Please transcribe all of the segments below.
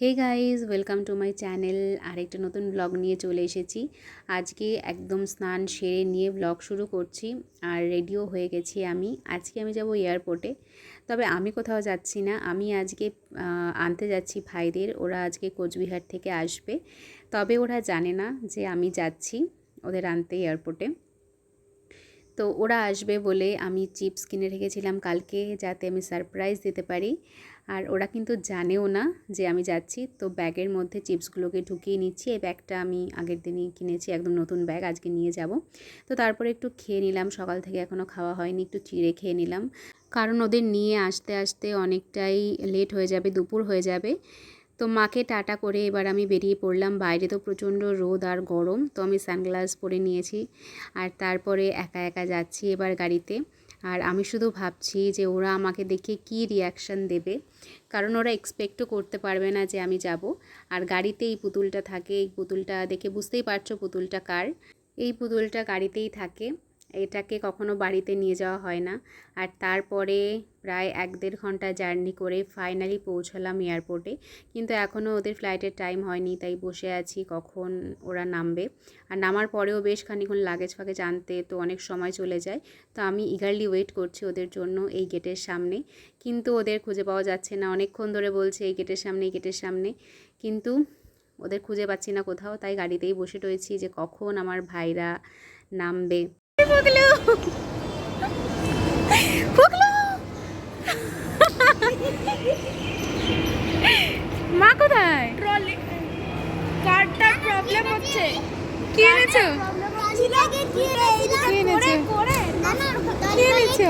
Hey guys welcome to my channel আরেকটা নতুন blog নিয়ে চলে এসেছি। আজকে একদম স্নান সেরে নিয়ে ব্লগ শুরু করছি আর রেডিও হয়ে গেছি আমি। আজকে আমি যাব এয়ারপোর্টে তবে আমি কোথাও যাচ্ছি না। আমি আজকে আনতে যাচ্ছি ভাইদের। ওরা আজকে কোচবিহার থেকে আসবে। তবে ওরা জানে না যে আমি যাচ্ছি ওদের আনতে এয়ারপোর্টে তো ওরা আসবে বলে আমি চিপস কিনে রেখেছিলাম কালকে যাতে আমি সারপ্রাইজ দিতে পারি। আর ওরা কিন্তু জানেও না যে আমি যাচ্ছি, তো ব্যাগের মধ্যে চিপসগুলোকে ঢুকিয়ে নিচ্ছি। এই ব্যাগটা আমি আগের দিনই কিনেছি, একদম নতুন ব্যাগ, আজকে নিয়ে যাব। তো তারপরে একটু খেয়ে নিলাম, সকাল থেকে এখনও খাওয়া হয়নি, একটু চিড়ে খেয়ে নিলাম। কারণ ওদের নিয়ে আসতে আসতে অনেকটাই লেট হয়ে যাবে, দুপুর হয়ে যাবে। তো মাকে টাটা করে এবার আমি বেরিয়ে পড়লাম। বাইরে তো প্রচণ্ড রোদ আর গরম, তো আমি সানগ্লাস পরে নিয়েছি আর তারপরে একা একা যাচ্ছি এবার গাড়িতে। আর আমি শুধু ভাবছি যে ওরা আমাকে দেখে কী রিয়াকশান দেবে, কারণ ওরা এক্সপেক্টও করতে পারবে না যে আমি যাব। আর গাড়িতে এই পুতুলটা থাকে, এই পুতুলটা দেখে বুঝতেই পারছ পুতুলটা কার। এই পুতুলটা গাড়িতেই থাকে। এটাকে কখনো বাড়িতে নিয়ে যাওয়া হয় না। আর তারপরে প্রায় এক দেড় ঘণ্টা জার্নি করে ফাইনালি পৌঁছালাম এয়ারপোর্টে। কিন্তু এখনও ওদের ফ্লাইটের টাইম হয়নি, তাই বসে আছি কখন ওরা নামবে। আর নামার পরেও বেশ খানিক্ষণ লাগেজ ফাগেজ আনতে তো অনেক সময় চলে যায়। তো আমি ইগারলি ওয়েট করছি ওদের জন্য এই গেটের সামনে। কিন্তু ওদের খুঁজে পাওয়া যাচ্ছে না। অনেকক্ষণ ধরে বলছে, এই গেটের সামনে, এই গেটের সামনে। কিন্তু ওদের খুঁজে পাচ্ছি না কোথাও। তাই গাড়িতেই বসে রয়েছি যে কখন আমার ভাইরা নামবে। মা কোথায় ট্রলি কারটার প্রবলেম হচ্ছে। কি এনেছো? কি এনেছো? কি এনেছো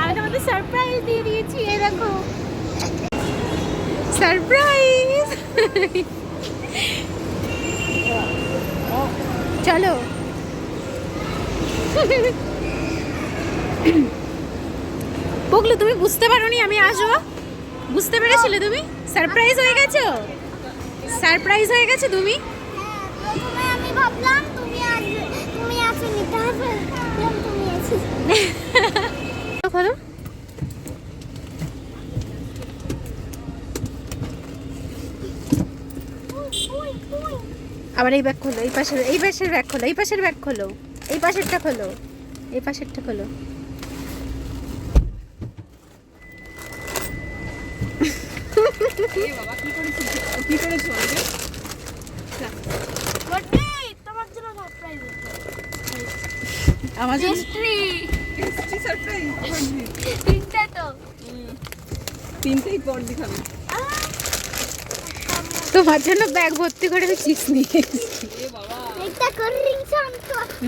আমি তোমাদের সারপ্রাইজ দিয়ে দিয়েছি এই দেখো সারপ্রাইজ। চলো। পুগলু তুমি বুঝতে পারোনি আমি আসব বুঝতে পেরেছিলে তুমি? সারপ্রাইজ হয়ে গেছো? সারপ্রাইজ হয়ে গেছে তুমি? প্রথমে আমি ভাবলাম তুমি আসবে তুমি ভাবলাম তুমি এসেছ বলো আবার এই ব্যাগ খোলো এই পাশের এই পাশের ব্যাগ খোলো এই পাশের ব্যাগ খোলো এই পাশেরটা খোলো এই পাশেরটা খোলো। তোমার জন্য সারপ্রাইজ আমার জন্য? তিনটা তো। তিনটেই পর দেখাবে তোমার জন্য ব্যাগ ভর্তি করে আমি চিপস নিয়ে এসেছি।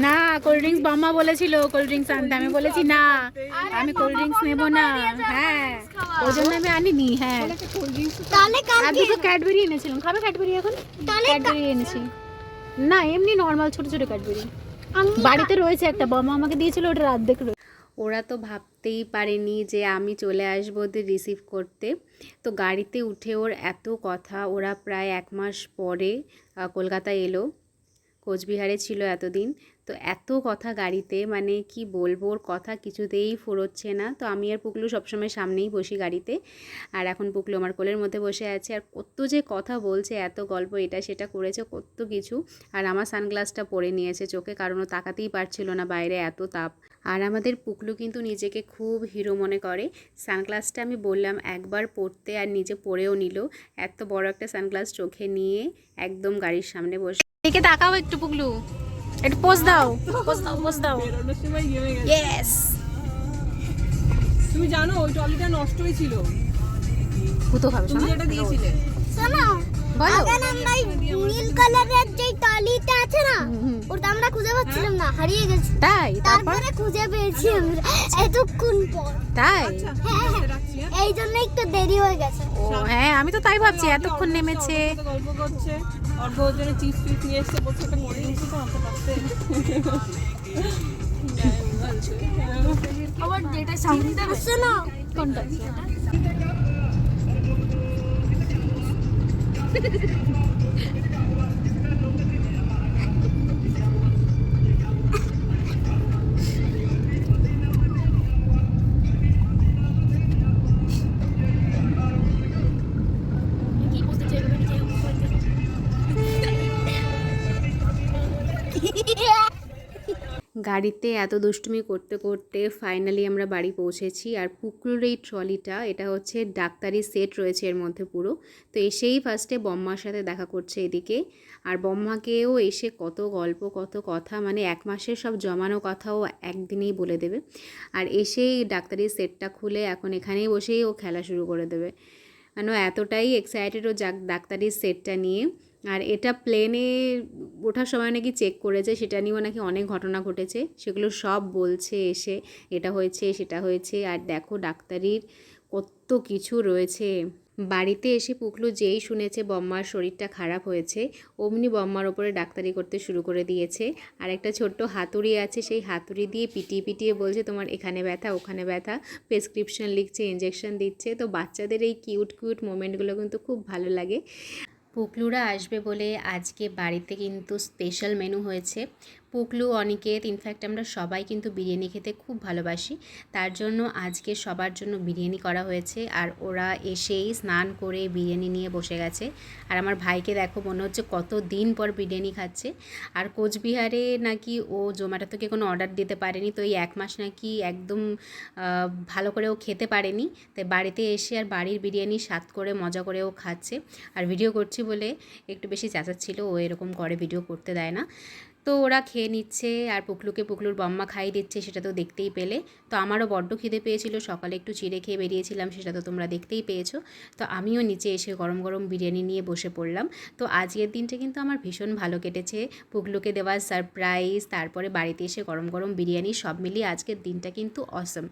না কোল্ড ড্রিঙ্কস বাম্মা বলেছিল কোল্ড ড্রিঙ্কস আনতে। আমি বলেছি না আমি কোল্ড ড্রিঙ্কস নেব না। হ্যাঁ ওই জন্য আমি আনিনি হ্যাঁ। তাহলে আর দুটো ক্যাডবেরি এনেছিলাম। খাবে ক্যাডবেরি এখন? ক্যাডবেরি এনেছি। না এমনি নর্মাল ছোট ছোট ক্যাডবেরি। আমি বাড়িতে রয়েছে একটা বাবা আমাকে দিয়েছিল ওটা রাত দেখে ওরা তো ভাবতেই পারেনি যে আমি চলে আসব ওদের রিসিভ করতে। তো গাড়িতে উঠে ওর এত কথা ওরা প্রায় এক মাস পরে আহ, কলকাতায় এলো। কোচবিহারে ছিল এতদিন। তো এত কথা গাড়িতে মানে কি বলব ওর কথা কিছুতেই ফুরোচ্ছে না। তো আমি আর পুকলু সবসময় সামনেই বসি গাড়িতে। আর এখন পুকলু আমার কোলের মধ্যে বসে আছে। আর কত যে কথা বলছে এত গল্প এটা সেটা করেছে কত কিছু। আর আমার সানগ্লাসটা পরে নিয়েছে চোখে কারণ ও তাকাতেই পারছিল না বাইরে এত তাপ। আর আমাদের পুকলু কিন্তু নিজেকে খুব হিরো মনে করে। সানগ্লাসটা আমি বললাম একবার পরতে আর নিজে পরেও নিল। এত বড় একটা সানগ্লাস চোখে নিয়ে একদম গাড়ির সামনে বসে। এদিকে তাকাও একটু পুকলু। একটু পোজ দাও পোজ দাও পোজ দাও। ইয়েস তুমি জানো ওই ট্রলিটা নষ্ট হয়েছিল। কুতো খাবে তুমি যেটা দিয়েছিলে। শোনো বলো আগান আমরা এই নীল কালারের যে টলিটা আছে না ওটা আমরা খুঁজে পাচ্ছিলাম না হারিয়ে গেছে। তাই? তারপরে? খুঁজে পেয়েছি আমরা। এতক্ষণ পর। তাই? হ্যাঁ এই জন্য একটু দেরি হয়ে গেছে। ও হ্যাঁ আমি তো তাই ভাবছি এতক্ষণ নেমেছে। গল্প করছে। অর্ঘ চিপস টিপস নিয়ে এসছে বলছে তো আনতে আবার যেটা সামনে আসছে না? কোনটা? গাড়িতে এত দুষ্টুমি করতে করতে ফাইনালি আমরা বাড়ি পৌঁছেছি। আর পুকুরের এই ট্রলিটা, এটা হচ্ছে ডাক্তারি সেট রয়েছে এর মধ্যে পুরো। তো এসেই ফার্স্টে বম্মার সাথে দেখা করছে এদিকে। আর বম্মাকেও এসে কত গল্প, কত কথা মানে এক মাসের সব জমানো কথাও একদিনেই বলে দেবে। আর এসেই ডাক্তারি সেটটা খুলে এখন এখানেই বসেই ও খেলা শুরু করে দেবে। মানে ও এতটাই এক্সাইটেড ও ডাক্তারির সেটটা নিয়ে। আর এটা প্লেনে ওঠার সময় নাকি চেক করেছে, সেটা নিয়েও নাকি অনেক ঘটনা ঘটেছে। সেগুলো সব বলছে এসে, এটা হয়েছে, সেটা হয়েছে। আর দেখো ডাক্তারির কত কিছু রয়েছে। বাড়িতে এসে পুকলু যেই শুনেছে বম্মার শরীরটা খারাপ হয়েছে, অমনি বম্মার ওপরে ডাক্তারি করতে শুরু করে দিয়েছে। আর একটা ছোট্ট হাতুড়ি আছে, সেই হাতুড়ি দিয়ে পিটিয়ে পিটিয়ে বলছে, তোমার এখানে ব্যথা, ওখানে ব্যথা। প্রেসক্রিপশন লিখছে ইঞ্জেকশন দিচ্ছে। তো বাচ্চাদের এই কিউট কিউট মোমেন্টগুলো কিন্তু খুব ভালো লাগে। পুকলুরা আসবে বলে আজকে বাড়িতে কিন্তু স্পেশাল মেনু হয়েছে। পুকলু অনিকেত ইনফ্যাক্ট আমরা সবাই কিন্তু বিরিয়ানি খেতে খুব ভালোবাসি। তার জন্য আজকে সবার জন্য বিরিয়ানি করা হয়েছে আর ওরা এসেই স্নান করে বিরিয়ানি নিয়ে বসে গেছে। আর আমার ভাইকে দেখো মনে হচ্ছে কত দিন পর বিরিয়ানি খাচ্ছে। আর কোচবিহারে নাকি ও জোম্যাটো থেকে কোনো অর্ডার দিতে পারেনি, তো এই এক মাস নাকি একদম ভালো করে ও খেতে পারেনি। তাই বাড়িতে এসে আর বাড়ির বিরিয়ানি স্বাদ করে, মজা করে ও খাচ্ছে। আর ভিডিও করছি বলে একটু বেশি চেঁচাচ্ছিল, ও এরকম করে ভিডিও করতে দেয় না। তো ওরা খেয়ে নিচ্ছে আর পুকলুকে পুকলুর বম্মা খাইয়ে দিচ্ছে, সেটা তো দেখতেই পেলে। তো আমারও বড্ড খিদে পেয়েছিল, সকালে একটু চিড়ে খেয়ে বেরিয়েছিলাম, সেটা তো তোমরা দেখতেই পেয়েছ। তো আমিও নিচে এসে গরম গরম বিরিয়ানি নিয়ে বসে পড়লাম। তো আজকের দিনটা কিন্তু আমার ভীষণ ভালো কেটেছে। পুকলুকে দেওয়া সারপ্রাইজ তারপরে বাড়িতে এসে গরম গরম বিরিয়ানি, সব মিলিয়ে আজকের দিনটা কিন্তু অসম